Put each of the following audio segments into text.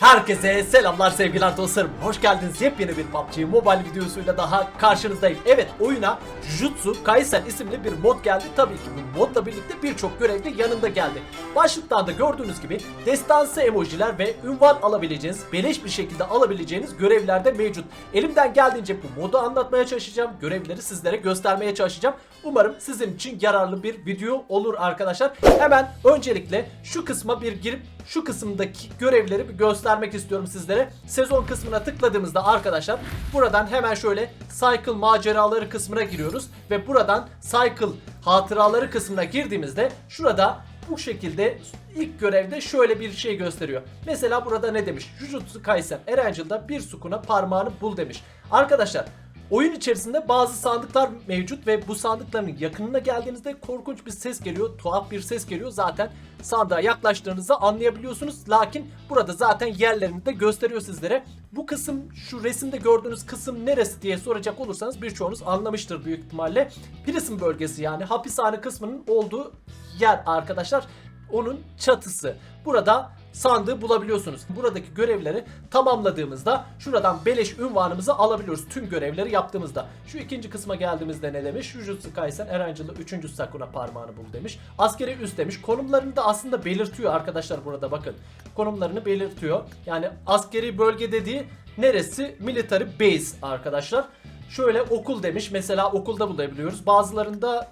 Herkese selamlar sevgiler dostlarım. Hoş geldiniz. Yepyeni bir PUBG Mobile videosuyla daha karşınızdayım. Evet oyuna Jujutsu Kaisen isimli bir mod geldi. Tabii ki bu modla birlikte birçok görev de yanında geldi. Başlıktan da gördüğünüz gibi destansı emojiler ve ünvan alabileceğiniz, beleş bir şekilde alabileceğiniz görevler de mevcut. Elimden geldiğince bu modu anlatmaya çalışacağım. Görevleri sizlere göstermeye çalışacağım. Umarım sizin için yararlı bir video olur arkadaşlar. Hemen öncelikle şu kısma bir girip şu kısımdaki görevleri bir göstermek istiyorum sizlere. Sezon kısmına tıkladığımızda arkadaşlar buradan hemen şöyle Cycle maceraları kısmına giriyoruz ve buradan Cycle hatıraları kısmına girdiğimizde şurada bu şekilde ilk görevde şöyle bir şey gösteriyor. Mesela burada ne demiş? Jujutsu Kaisen Erangel'da bir sukuna parmağını bul demiş. Arkadaşlar Oyun içerisinde bazı sandıklar mevcut ve bu sandıkların yakınına geldiğinizde korkunç bir ses geliyor, tuhaf bir ses geliyor. Zaten sandığa yaklaştığınızda anlayabiliyorsunuz. Lakin burada zaten yerlerini de gösteriyor sizlere. Bu kısım şu resimde gördüğünüz kısım neresi diye soracak olursanız birçoğunuz anlamıştır büyük ihtimalle. Prison bölgesi yani hapishane kısmının olduğu yer arkadaşlar. Onun çatısı. Burada sandığı bulabiliyorsunuz. Buradaki görevleri tamamladığımızda şuradan beleş ünvanımızı alabiliyoruz. Tüm görevleri yaptığımızda. Şu ikinci kısma geldiğimizde ne demiş? Jujutsu Kaisen Erangel'ı 3. Sakuna parmağını bul demiş. Askeri üst demiş. Konumlarını da aslında belirtiyor arkadaşlar burada bakın. Konumlarını belirtiyor. Yani askeri bölge dediği neresi? Military base arkadaşlar. Şöyle okul demiş. Mesela okulda bulabiliyoruz. Bazılarında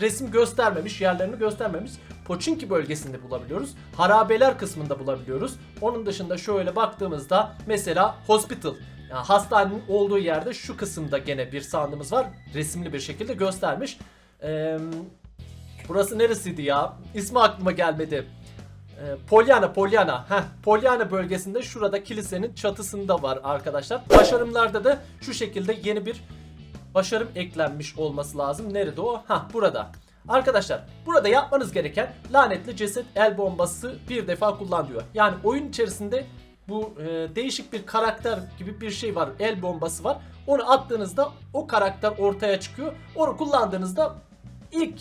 resim göstermemiş, yerlerini göstermemiş. Poçinki bölgesinde bulabiliyoruz. Harabeler kısmında bulabiliyoruz. Onun dışında şöyle baktığımızda mesela hospital yani hastanenin olduğu yerde şu kısımda gene bir sandığımız var. Resimli bir şekilde göstermiş. Ee, burası neresiydi ya? İsmi aklıma gelmedi. Ee, Pollyanna, Pollyanna. Heh, Pollyanna bölgesinde şurada kilisenin çatısında var arkadaşlar. Başarımlarda da şu şekilde yeni bir başarım eklenmiş olması lazım. Nerede o? Ha burada. Arkadaşlar burada yapmanız gereken lanetli ceset el bombası bir defa kullan diyor. Yani oyun içerisinde bu e, değişik bir karakter gibi bir şey var. El bombası var. Onu attığınızda o karakter ortaya çıkıyor. Onu kullandığınızda ilk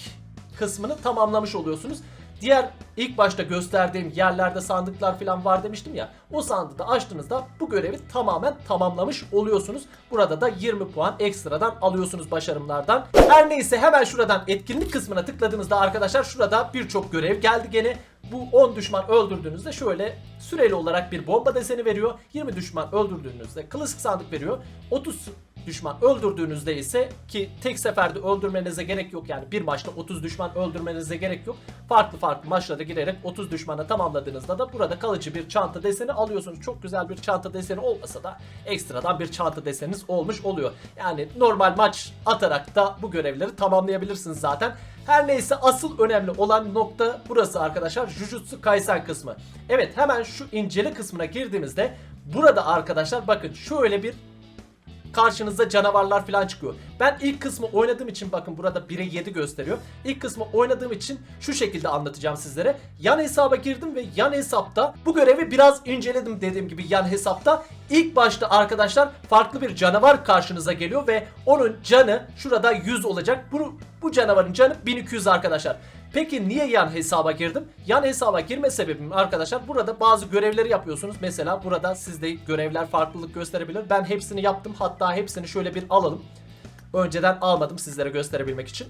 kısmını tamamlamış oluyorsunuz. Diğer ilk başta gösterdiğim yerlerde sandıklar falan var demiştim ya. O sandığı da açtığınızda bu görevi tamamen tamamlamış oluyorsunuz. Burada da 20 puan ekstradan alıyorsunuz başarımlardan. Her neyse hemen şuradan etkinlik kısmına tıkladığınızda arkadaşlar şurada birçok görev geldi gene. Bu 10 düşman öldürdüğünüzde şöyle süreli olarak bir bomba deseni veriyor. 20 düşman öldürdüğünüzde klasik sandık veriyor. 30 düşman öldürdüğünüzde ise ki tek seferde öldürmenize gerek yok yani bir maçta 30 düşman öldürmenize gerek yok. Farklı farklı maçlara girerek 30 düşmana tamamladığınızda da burada kalıcı bir çanta deseni alıyorsunuz. Çok güzel bir çanta deseni olmasa da ekstradan bir çanta deseniniz olmuş oluyor. Yani normal maç atarak da bu görevleri tamamlayabilirsiniz zaten. Her neyse asıl önemli olan nokta burası arkadaşlar. Jujutsu Kaisen kısmı. Evet hemen şu incele kısmına girdiğimizde burada arkadaşlar bakın şöyle bir karşınıza canavarlar falan çıkıyor. Ben ilk kısmı oynadığım için bakın burada 1'e 7 gösteriyor. İlk kısmı oynadığım için şu şekilde anlatacağım sizlere. Yan hesaba girdim ve yan hesapta bu görevi biraz inceledim dediğim gibi yan hesapta. İlk başta arkadaşlar farklı bir canavar karşınıza geliyor ve onun canı şurada 100 olacak. Bunu bu canavarın canı 1200 arkadaşlar. Peki niye yan hesaba girdim? Yan hesaba girme sebebim arkadaşlar burada bazı görevleri yapıyorsunuz. Mesela burada sizde görevler farklılık gösterebilir. Ben hepsini yaptım. Hatta hepsini şöyle bir alalım. Önceden almadım sizlere gösterebilmek için.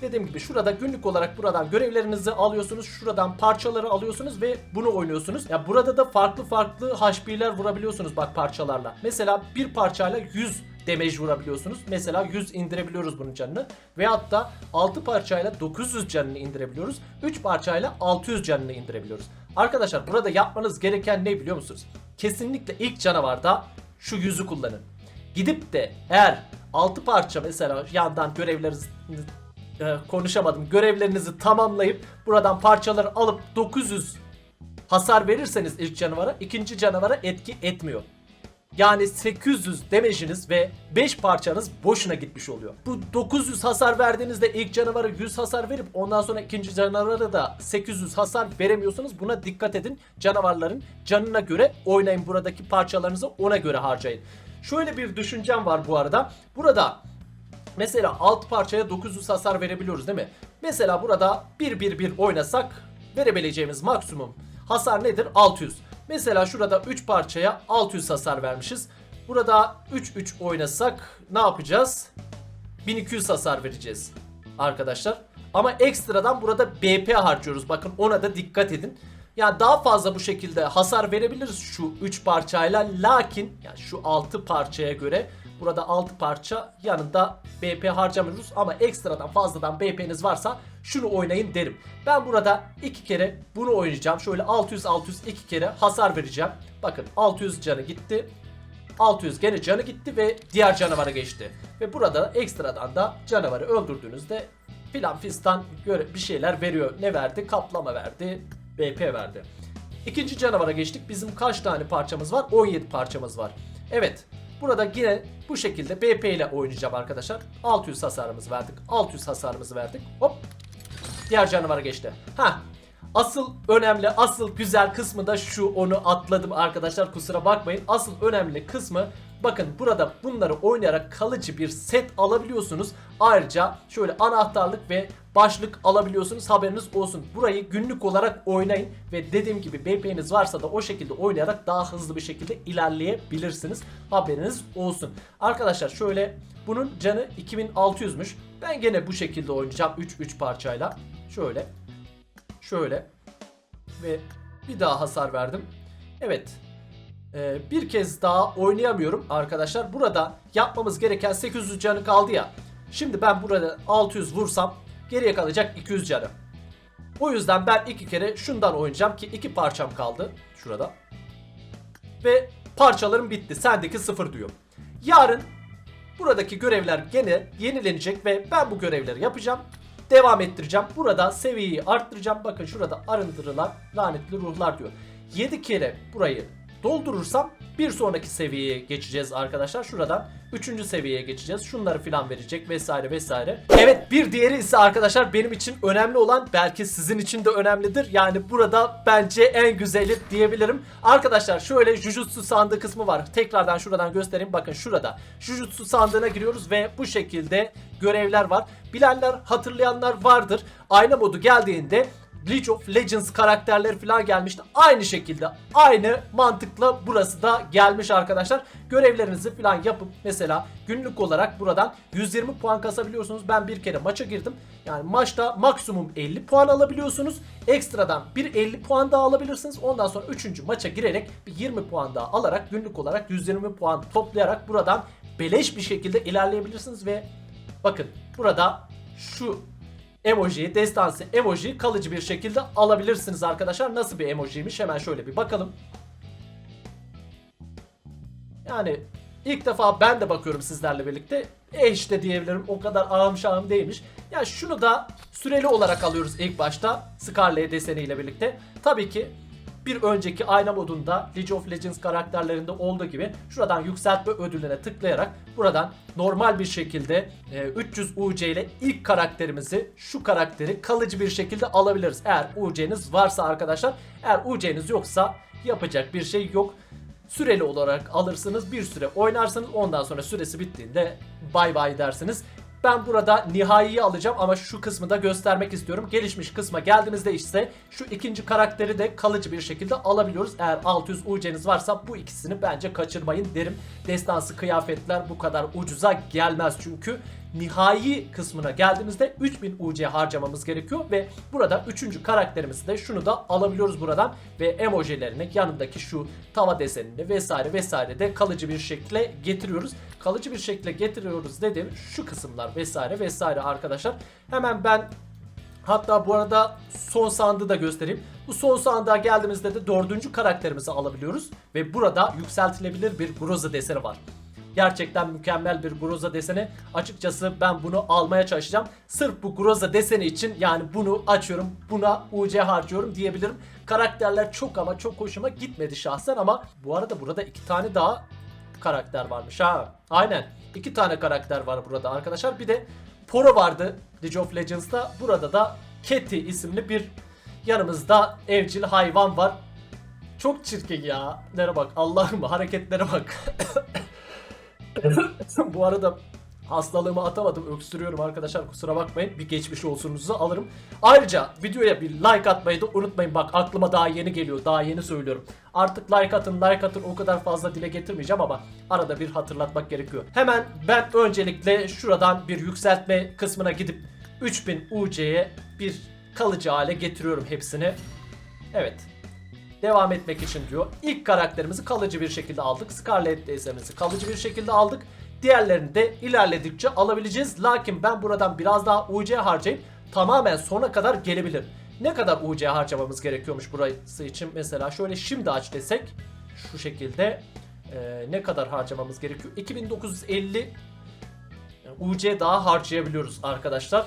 Dediğim gibi şurada günlük olarak buradan görevlerinizi alıyorsunuz. Şuradan parçaları alıyorsunuz ve bunu oynuyorsunuz. Ya burada da farklı farklı HP'ler vurabiliyorsunuz bak parçalarla. Mesela bir parçayla 100 damage vurabiliyorsunuz. Mesela 100 indirebiliyoruz bunun canını. Veyahut da 6 parçayla 900 canını indirebiliyoruz. 3 parçayla 600 canını indirebiliyoruz. Arkadaşlar burada yapmanız gereken ne biliyor musunuz? Kesinlikle ilk canavarda şu yüzü kullanın. Gidip de eğer 6 parça mesela yandan görevlerinizi e, konuşamadım. Görevlerinizi tamamlayıp buradan parçaları alıp 900 hasar verirseniz ilk canavara ikinci canavara etki etmiyor. Yani 800 demeciniz ve 5 parçanız boşuna gitmiş oluyor. Bu 900 hasar verdiğinizde ilk canavara 100 hasar verip ondan sonra ikinci canavara da 800 hasar veremiyorsunuz. Buna dikkat edin. Canavarların canına göre oynayın buradaki parçalarınızı ona göre harcayın. Şöyle bir düşüncem var bu arada. Burada Mesela alt parçaya 900 hasar verebiliyoruz değil mi? Mesela burada 1-1-1 oynasak verebileceğimiz maksimum hasar nedir? 600. Mesela şurada 3 parçaya 600 hasar vermişiz. Burada 3-3 oynasak ne yapacağız? 1200 hasar vereceğiz arkadaşlar. Ama ekstradan burada BP harcıyoruz. Bakın ona da dikkat edin. Yani daha fazla bu şekilde hasar verebiliriz şu 3 parçayla. Lakin yani şu 6 parçaya göre burada 6 parça yanında BP harcamıyoruz. Ama ekstradan fazladan BP'niz varsa şunu oynayın derim. Ben burada 2 kere bunu oynayacağım. Şöyle 600-600 2 kere hasar vereceğim. Bakın 600 canı gitti. 600 gene canı gitti ve diğer canavara geçti. Ve burada ekstradan da canavarı öldürdüğünüzde filan fistan göre bir şeyler veriyor. Ne verdi? Kaplama verdi. BP verdi. İkinci canavara geçtik. Bizim kaç tane parçamız var? 17 parçamız var. Evet. Burada yine bu şekilde BP ile oynayacağım arkadaşlar. 600 hasarımızı verdik. 600 hasarımızı verdik. Hop. Diğer canavara geçti. Ha. Asıl önemli, asıl güzel kısmı da şu onu atladım arkadaşlar kusura bakmayın. Asıl önemli kısmı bakın burada bunları oynayarak kalıcı bir set alabiliyorsunuz. Ayrıca şöyle anahtarlık ve başlık alabiliyorsunuz haberiniz olsun. Burayı günlük olarak oynayın ve dediğim gibi BP'niz varsa da o şekilde oynayarak daha hızlı bir şekilde ilerleyebilirsiniz. Haberiniz olsun. Arkadaşlar şöyle bunun canı 2600'müş. Ben gene bu şekilde oynayacağım 3-3 parçayla. Şöyle Şöyle. Ve bir daha hasar verdim. Evet. Ee, bir kez daha oynayamıyorum arkadaşlar. Burada yapmamız gereken 800 canı kaldı ya. Şimdi ben burada 600 vursam geriye kalacak 200 canı. O yüzden ben iki kere şundan oynayacağım ki iki parçam kaldı. Şurada. Ve parçalarım bitti. Sendeki sıfır diyor. Yarın buradaki görevler gene yenilenecek ve ben bu görevleri yapacağım devam ettireceğim. Burada seviyeyi arttıracağım. Bakın şurada arındırılan lanetli ruhlar diyor. 7 kere burayı doldurursam bir sonraki seviyeye geçeceğiz arkadaşlar. Şuradan 3. seviyeye geçeceğiz. Şunları filan verecek vesaire vesaire. Evet bir diğeri ise arkadaşlar benim için önemli olan belki sizin için de önemlidir. Yani burada bence en güzeli diyebilirim. Arkadaşlar şöyle Jujutsu sandığı kısmı var. Tekrardan şuradan göstereyim. Bakın şurada. Jujutsu sandığına giriyoruz ve bu şekilde görevler var. Bilenler hatırlayanlar vardır. Ayna modu geldiğinde League of Legends karakterleri falan gelmişti. Aynı şekilde aynı mantıkla burası da gelmiş arkadaşlar. Görevlerinizi falan yapıp mesela günlük olarak buradan 120 puan kasabiliyorsunuz. Ben bir kere maça girdim. Yani maçta maksimum 50 puan alabiliyorsunuz. Ekstradan bir 50 puan daha alabilirsiniz. Ondan sonra 3. maça girerek bir 20 puan daha alarak günlük olarak 120 puan toplayarak buradan beleş bir şekilde ilerleyebilirsiniz ve bakın burada şu emojiyi, destansı emojiyi kalıcı bir şekilde alabilirsiniz arkadaşlar. Nasıl bir emojiymiş hemen şöyle bir bakalım. Yani ilk defa ben de bakıyorum sizlerle birlikte. E işte diyebilirim o kadar ağım şahım değilmiş. Ya şunu da süreli olarak alıyoruz ilk başta Scarlet deseniyle birlikte. Tabii ki bir önceki ayna modunda League of Legends karakterlerinde olduğu gibi şuradan yükseltme ödülüne tıklayarak buradan normal bir şekilde e, 300 UC ile ilk karakterimizi şu karakteri kalıcı bir şekilde alabiliriz. Eğer UC'niz varsa arkadaşlar eğer UC'niz yoksa yapacak bir şey yok. Süreli olarak alırsınız bir süre oynarsınız ondan sonra süresi bittiğinde bay bay dersiniz. Ben burada nihaiyi alacağım ama şu kısmı da göstermek istiyorum. Gelişmiş kısma geldiğimizde ise şu ikinci karakteri de kalıcı bir şekilde alabiliyoruz. Eğer 600 UC'niz varsa bu ikisini bence kaçırmayın derim. Destansı kıyafetler bu kadar ucuza gelmez çünkü nihai kısmına geldiğimizde 3000 UC harcamamız gerekiyor ve burada üçüncü karakterimizi de şunu da alabiliyoruz buradan ve emojilerini yanındaki şu tava desenini vesaire vesaire de kalıcı bir şekilde getiriyoruz. Kalıcı bir şekilde getiriyoruz dediğim şu kısımlar vesaire vesaire arkadaşlar. Hemen ben Hatta bu arada son sandığı da göstereyim. Bu son sandığa geldiğimizde de dördüncü karakterimizi alabiliyoruz. Ve burada yükseltilebilir bir Groza deseni var. Gerçekten mükemmel bir Groza deseni. Açıkçası ben bunu almaya çalışacağım. Sırf bu Groza deseni için yani bunu açıyorum. Buna UC harcıyorum diyebilirim. Karakterler çok ama çok hoşuma gitmedi şahsen ama bu arada burada iki tane daha karakter varmış ha. Aynen. iki tane karakter var burada arkadaşlar. Bir de Poro vardı League of Legends'ta. Burada da Keti isimli bir yanımızda evcil hayvan var. Çok çirkin ya. Nere bak Allah'ım hareketlere bak. Bu arada Hastalığımı atamadım. Öksürüyorum arkadaşlar. Kusura bakmayın. Bir geçmiş olsunuzu alırım. Ayrıca videoya bir like atmayı da unutmayın. Bak aklıma daha yeni geliyor. Daha yeni söylüyorum. Artık like atın like atın o kadar fazla dile getirmeyeceğim ama arada bir hatırlatmak gerekiyor. Hemen ben öncelikle şuradan bir yükseltme kısmına gidip 3000 UC'ye bir kalıcı hale getiriyorum hepsini. Evet. Devam etmek için diyor. İlk karakterimizi kalıcı bir şekilde aldık. Scarlet DS'mizi kalıcı bir şekilde aldık. Diğerlerini de ilerledikçe alabileceğiz. Lakin ben buradan biraz daha UC harcayıp tamamen sona kadar gelebilir. Ne kadar UC harcamamız gerekiyormuş burası için? Mesela şöyle şimdi aç desek şu şekilde e, ne kadar harcamamız gerekiyor? 2950 UC daha harcayabiliyoruz arkadaşlar.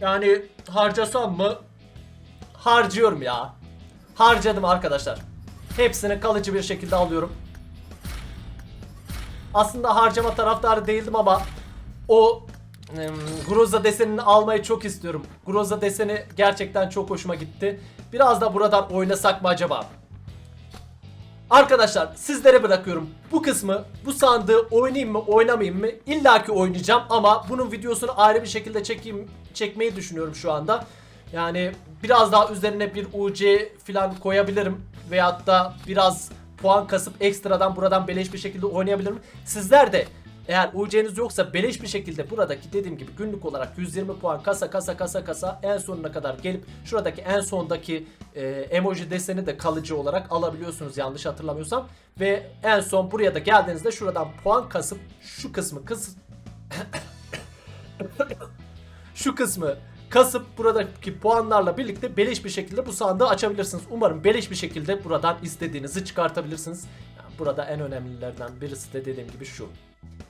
Yani harcasam mı? Harcıyorum ya. Harcadım arkadaşlar. Hepsini kalıcı bir şekilde alıyorum. Aslında harcama taraftarı değildim ama o ım, Groza desenini almayı çok istiyorum. Groza deseni gerçekten çok hoşuma gitti. Biraz da buradan oynasak mı acaba? Arkadaşlar sizlere bırakıyorum. Bu kısmı, bu sandığı oynayayım mı, oynamayayım mı? İlla ki oynayacağım ama bunun videosunu ayrı bir şekilde çekeyim, çekmeyi düşünüyorum şu anda. Yani biraz daha üzerine bir UC falan koyabilirim. Veyahut da biraz puan kasıp ekstradan buradan beleş bir şekilde oynayabilirim. Sizler de eğer UC'niz yoksa beleş bir şekilde buradaki dediğim gibi günlük olarak 120 puan kasa kasa kasa kasa en sonuna kadar gelip şuradaki en sondaki e, emoji deseni de kalıcı olarak alabiliyorsunuz yanlış hatırlamıyorsam. Ve en son buraya da geldiğinizde şuradan puan kasıp şu kısmı kıs şu kısmı kasıp buradaki puanlarla birlikte beleş bir şekilde bu sandığı açabilirsiniz. Umarım beleş bir şekilde buradan istediğinizi çıkartabilirsiniz. Yani burada en önemlilerden birisi de dediğim gibi şu.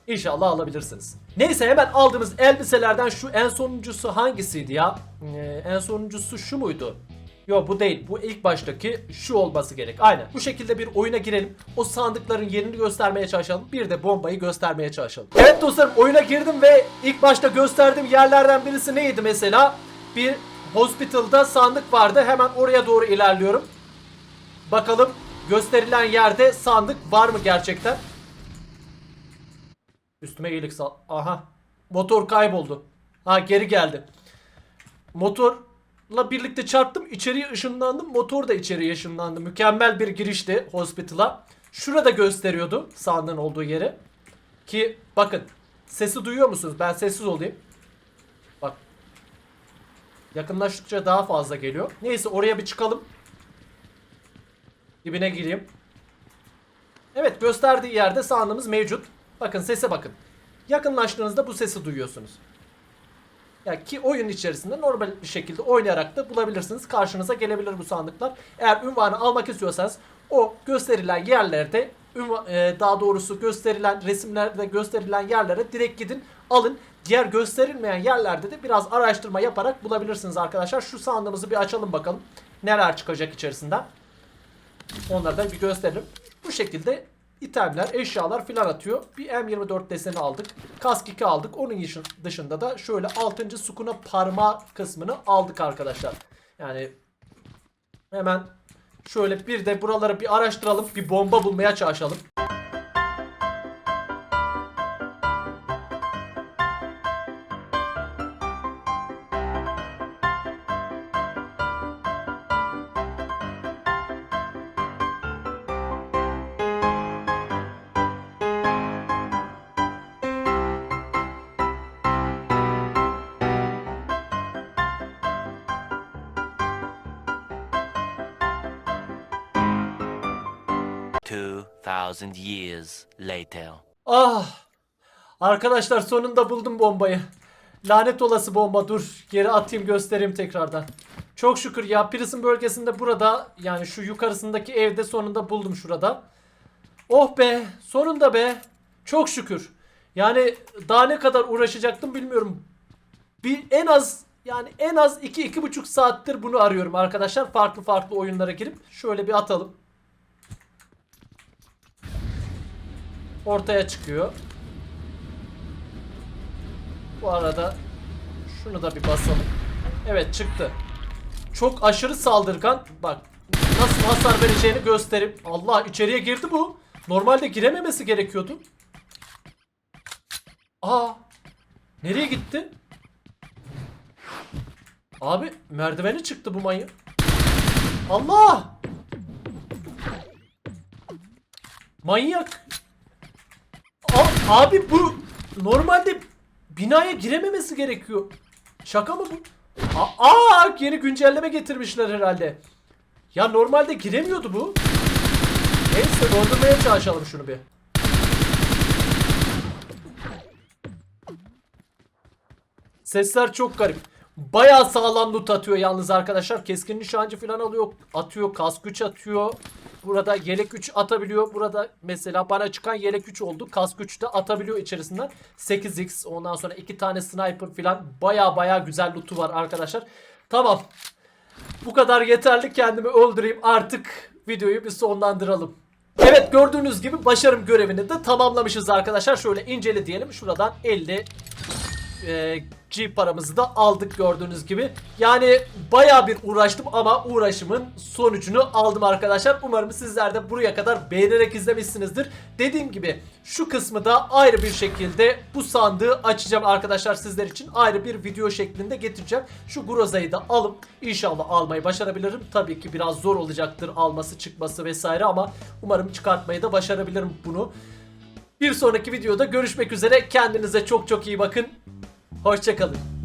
İnşallah alabilirsiniz. Neyse hemen aldığımız elbiselerden şu en sonuncusu hangisiydi ya? Ee, en sonuncusu şu muydu? Yok bu değil. Bu ilk baştaki şu olması gerek. Aynen. Bu şekilde bir oyuna girelim. O sandıkların yerini göstermeye çalışalım. Bir de bombayı göstermeye çalışalım. Evet dostlarım oyuna girdim ve ilk başta gösterdiğim yerlerden birisi neydi mesela? Bir hospital'da sandık vardı. Hemen oraya doğru ilerliyorum. Bakalım gösterilen yerde sandık var mı gerçekten? Üstüme iyilik sal. Aha. Motor kayboldu. Ha geri geldi. Motorla birlikte çarptım. içeriye ışınlandım. Motor da içeriye ışınlandı. Mükemmel bir girişti hospital'a. Şurada gösteriyordu sandığın olduğu yeri. Ki bakın. Sesi duyuyor musunuz? Ben sessiz olayım. Bak. Yakınlaştıkça daha fazla geliyor. Neyse oraya bir çıkalım. Dibine gireyim. Evet gösterdiği yerde sandığımız mevcut. Bakın sese bakın. Yakınlaştığınızda bu sesi duyuyorsunuz. Ya ki oyun içerisinde normal bir şekilde oynayarak da bulabilirsiniz. Karşınıza gelebilir bu sandıklar. Eğer ünvanı almak istiyorsanız o gösterilen yerlerde e, daha doğrusu gösterilen resimlerde gösterilen yerlere direkt gidin alın. Diğer gösterilmeyen yerlerde de biraz araştırma yaparak bulabilirsiniz arkadaşlar. Şu sandığımızı bir açalım bakalım. Neler çıkacak içerisinden. Onları da bir gösterelim. Bu şekilde itemler, eşyalar filan atıyor. Bir M24 deseni aldık. Kask 2 aldık. Onun dışında da şöyle 6. sukuna parmağı kısmını aldık arkadaşlar. Yani hemen şöyle bir de buraları bir araştıralım. Bir bomba bulmaya çalışalım. Thousand years later. Ah! Arkadaşlar sonunda buldum bombayı. Lanet olası bomba dur. Geri atayım göstereyim tekrardan. Çok şükür ya Prison bölgesinde burada yani şu yukarısındaki evde sonunda buldum şurada. Oh be sonunda be. Çok şükür. Yani daha ne kadar uğraşacaktım bilmiyorum. Bir en az yani en az 2-2,5 saattir bunu arıyorum arkadaşlar. Farklı farklı oyunlara girip şöyle bir atalım. Ortaya çıkıyor. Bu arada şunu da bir basalım. Evet çıktı. Çok aşırı saldırgan. Bak nasıl hasar vereceğini gösterip. Allah içeriye girdi bu. Normalde girememesi gerekiyordu. Aa! Nereye gitti? Abi merdiveni çıktı bu manyak. Allah! Manyak. Abi bu normalde binaya girememesi gerekiyor. Şaka mı bu? Aa, yeni güncelleme getirmişler herhalde. Ya normalde giremiyordu bu. Neyse dondurmaya çalışalım şunu bir. Sesler çok garip. Bayağı sağlam loot atıyor yalnız arkadaşlar. Keskin nişancı falan alıyor. Atıyor. Kask 3 atıyor. Burada yelek 3 atabiliyor. Burada mesela bana çıkan yelek 3 oldu. Kask 3 de atabiliyor içerisinden. 8x ondan sonra 2 tane sniper falan. Bayağı bayağı güzel loot'u var arkadaşlar. Tamam. Bu kadar yeterli kendimi öldüreyim. Artık videoyu bir sonlandıralım. Evet gördüğünüz gibi başarım görevini de tamamlamışız arkadaşlar. Şöyle incele diyelim. Şuradan 50 e, G paramızı da aldık gördüğünüz gibi. Yani baya bir uğraştım ama uğraşımın sonucunu aldım arkadaşlar. Umarım sizler de buraya kadar beğenerek izlemişsinizdir. Dediğim gibi şu kısmı da ayrı bir şekilde bu sandığı açacağım arkadaşlar sizler için. Ayrı bir video şeklinde getireceğim. Şu Groza'yı da alıp inşallah almayı başarabilirim. Tabii ki biraz zor olacaktır alması çıkması vesaire ama umarım çıkartmayı da başarabilirim bunu. Bir sonraki videoda görüşmek üzere. Kendinize çok çok iyi bakın. Hoşçakalın.